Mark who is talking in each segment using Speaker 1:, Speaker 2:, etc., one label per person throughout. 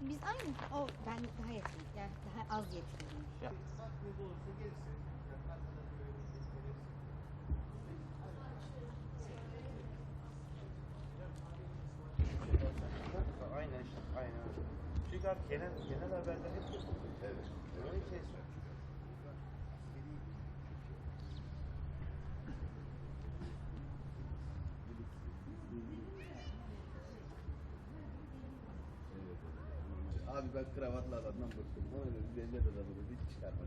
Speaker 1: Biz aynı. O ben daha yakın. Yani daha az yetkiliyim.
Speaker 2: Aynen işte, aynen öyle. Çünkü genel, genel haberler hep Evet. Öyle bir şey söylüyor.
Speaker 3: Abi ben kravatlı adamdan bıktım. Bana dedi devlet adamı dedi hiç çıkarma.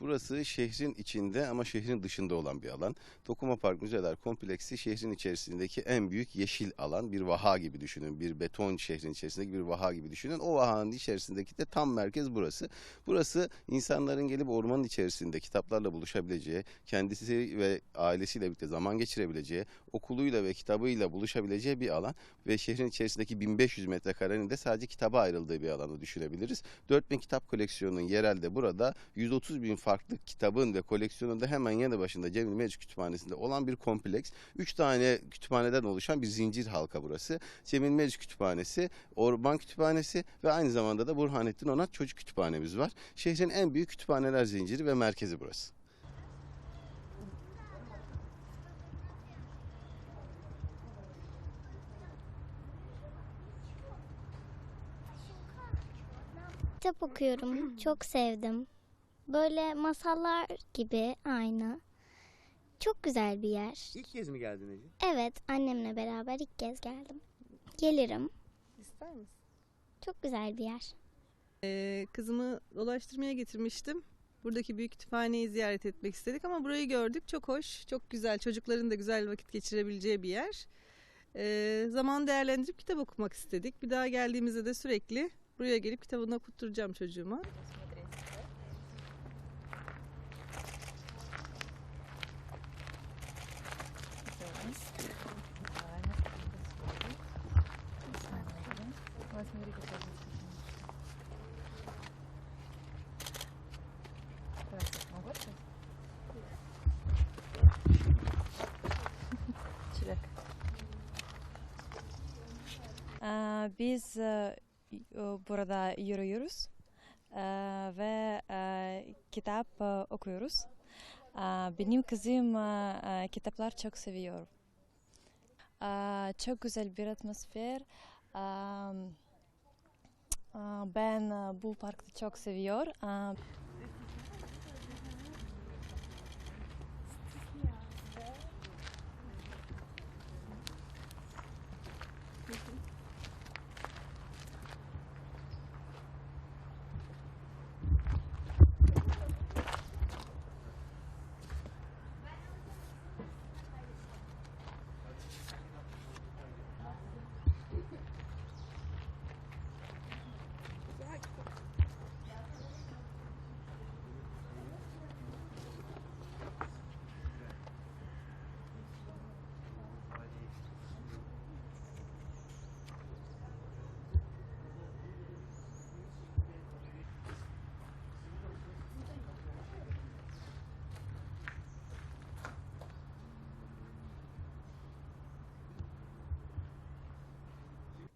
Speaker 4: Burası şehrin içinde ama şehrin dışında olan bir alan. Dokuma Park Müzeler Kompleksi şehrin içerisindeki en büyük yeşil alan. Bir vaha gibi düşünün. Bir beton şehrin içerisindeki bir vaha gibi düşünün. O vahanın içerisindeki de tam merkez burası. Burası insanların gelip ormanın içerisinde kitaplarla buluşabileceği, kendisi ve ailesiyle birlikte zaman geçirebileceği, okuluyla ve kitabıyla buluşabileceği bir alan. Ve şehrin içerisindeki 1500 metrekarenin de sadece kitaba ayrıldığı bir alanı düşünebiliriz. 4000 kitap koleksiyonunun yerelde burada 130 bin farklı kitabın ve koleksiyonun da hemen yanı başında Cemil Meriç Kütüphanesi'nde olan bir kompleks. 3 tane kütüphaneden oluşan bir zincir halka burası. Cemil Meriç Kütüphanesi, Orman Kütüphanesi ve aynı zamanda da Burhanettin Onat Çocuk Kütüphanemiz var. Şehrin en büyük kütüphaneler zinciri ve merkezi burası.
Speaker 5: Kitap okuyorum. Çok sevdim. Böyle masallar gibi aynı. Çok güzel bir yer.
Speaker 2: İlk kez mi geldin Ece?
Speaker 5: Evet, annemle beraber ilk kez geldim. Gelirim.
Speaker 6: İster misin?
Speaker 5: Çok güzel bir yer.
Speaker 6: Ee, kızımı dolaştırmaya getirmiştim. Buradaki büyük kütüphaneyi ziyaret etmek istedik ama burayı gördük. Çok hoş, çok güzel. Çocukların da güzel vakit geçirebileceği bir yer. Ee, zaman değerlendirip kitap okumak istedik. Bir daha geldiğimizde de sürekli buraya gelip kitabını okutturacağım çocuğuma.
Speaker 7: Ee, Biz e, burada yürüyoruz Ee, ve e, kitap e, okuyoruz. Ee, Benim kızım kitaplar çok seviyor. Ee, Çok güzel bir atmosfer. Ee, Ben bu parkı çok seviyor.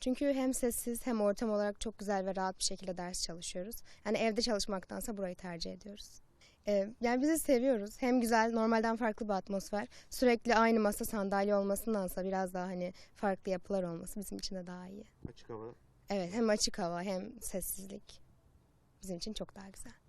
Speaker 8: Çünkü hem sessiz hem ortam olarak çok güzel ve rahat bir şekilde ders çalışıyoruz. Yani evde çalışmaktansa burayı tercih ediyoruz. Ee, yani bizi seviyoruz. Hem güzel, normalden farklı bir atmosfer. Sürekli aynı masa sandalye olmasındansa biraz daha hani farklı yapılar olması bizim için de daha iyi.
Speaker 2: Açık hava.
Speaker 8: Evet hem açık hava hem sessizlik bizim için çok daha güzel.